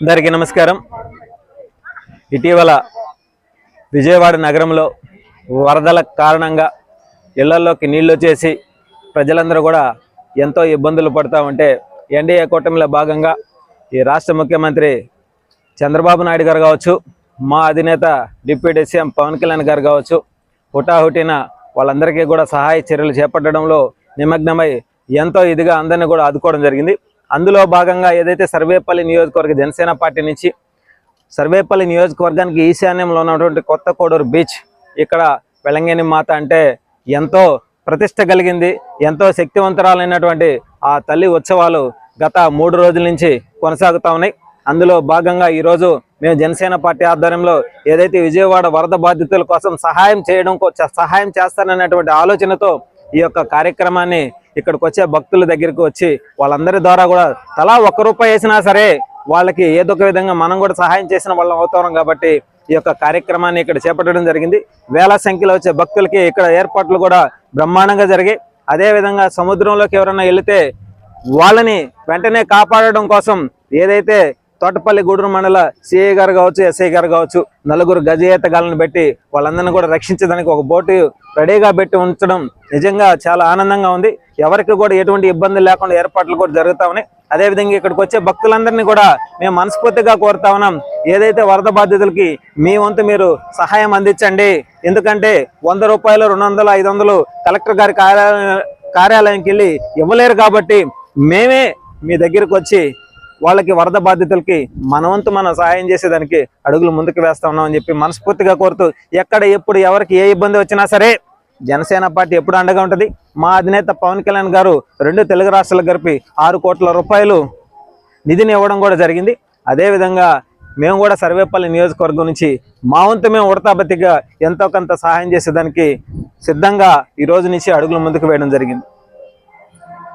అందరికీ నమస్కారం. ఇటీవల విజయవాడ నగరంలో వరదల కారణంగా ఇళ్ళలోకి నీళ్ళు వచ్చేసి ప్రజలందరూ కూడా ఎంతో ఇబ్బందులు పడుతూ ఉంటే ఎన్డీఏ కూటమిలో భాగంగా ఈ రాష్ట్ర ముఖ్యమంత్రి చంద్రబాబు నాయుడు గారు కావచ్చు మా అధినేత డిప్యూటీ సీఎం పవన్ కళ్యాణ్ గారు కావచ్చు హుటాహుటిన వాళ్ళందరికీ కూడా సహాయ చర్యలు చేపట్టడంలో నిమగ్నమై ఎంతో ఇదిగా అందరినీ కూడా ఆదుకోవడం జరిగింది. అందులో భాగంగా ఏదైతే సర్వేపల్లి నియోజకవర్గ జనసేన పార్టీ నుంచి సర్వేపల్లి నియోజకవర్గానికి ఈశాన్యంలో ఉన్నటువంటి కొత్త కోడూరు బీచ్ ఇక్కడ వెలంగేని మాత అంటే ఎంతో ప్రతిష్ట కలిగింది ఎంతో శక్తివంతరాలైనటువంటి ఆ తల్లి ఉత్సవాలు గత మూడు రోజుల నుంచి కొనసాగుతా ఉన్నాయి. అందులో భాగంగా ఈరోజు మేము జనసేన పార్టీ ఆధ్వర్యంలో ఏదైతే విజయవాడ వరద బాధితుల కోసం సహాయం చేయడం కో- సహాయం చేస్తానన్నటువంటి ఆలోచనతో ఈ యొక్క కార్యక్రమాన్ని ఇక్కడికి వచ్చే భక్తుల దగ్గరికి వచ్చి వాళ్ళందరి ద్వారా కూడా తలా ఒక్క రూపాయి వేసినా సరే వాళ్ళకి ఏదో ఒక విధంగా మనం కూడా సహాయం చేసిన వాళ్ళం అవుతాం కాబట్టి ఈ యొక్క కార్యక్రమాన్ని ఇక్కడ చేపట్టడం జరిగింది. వేల సంఖ్యలో వచ్చే భక్తులకి ఇక్కడ ఏర్పాట్లు కూడా బ్రహ్మాండంగా జరిగాయి. అదేవిధంగా సముద్రంలోకి ఎవరైనా వెళితే వాళ్ళని వెంటనే కాపాడడం కోసం ఏదైతే తోటపల్లి గూడూరు మండల సిఐ గారు కావచ్చు ఎస్ఐ గారు కావచ్చు నలుగురు గజయేతగాళ్ళని పెట్టి వాళ్ళందరినీ కూడా రక్షించడానికి ఒక బోటు రెడీగా పెట్టి ఉంచడం నిజంగా చాలా ఆనందంగా ఉంది. ఎవరికి కూడా ఎటువంటి ఇబ్బంది లేకుండా ఏర్పాట్లు కూడా జరుగుతా ఉన్నాయి. అదేవిధంగా ఇక్కడికి వచ్చే భక్తులందరినీ కూడా మేము మనస్ఫూర్తిగా కోరుతా ఉన్నాం. ఏదైతే వరద బాధితులకి మీ వంతు మీరు సహాయం అందించండి. ఎందుకంటే వంద రూపాయలు రెండు వందలు ఐదు వందలు కలెక్టర్ గారి కార్యాలయం కార్యాలయంకి వెళ్ళి ఇవ్వలేరు కాబట్టి మేమే మీ దగ్గరకు వచ్చి వాళ్ళకి వరద బాధితులకి మన మనం సహాయం చేసేదానికి అడుగులు ముందుకు వేస్తా ఉన్నామని చెప్పి మనస్ఫూర్తిగా కోరుతూ ఎక్కడ ఎప్పుడు ఎవరికి ఏ ఇబ్బంది వచ్చినా సరే జనసేన పార్టీ ఎప్పుడు అండగా ఉంటుంది? మా అధినేత పవన్ కళ్యాణ్ గారు రెండు తెలుగు రాష్ట్రాలకు గడిపి ఆరు కోట్ల రూపాయలు నిధిని ఇవ్వడం కూడా జరిగింది. అదేవిధంగా మేము కూడా సర్వేపల్లి నియోజకవర్గం నుంచి మా వంతు మేము ఉడతాబతిగా ఎంతో కొంత సహాయం చేసేదానికి సిద్ధంగా ఈ రోజు నుంచి అడుగులు ముందుకు వేయడం జరిగింది.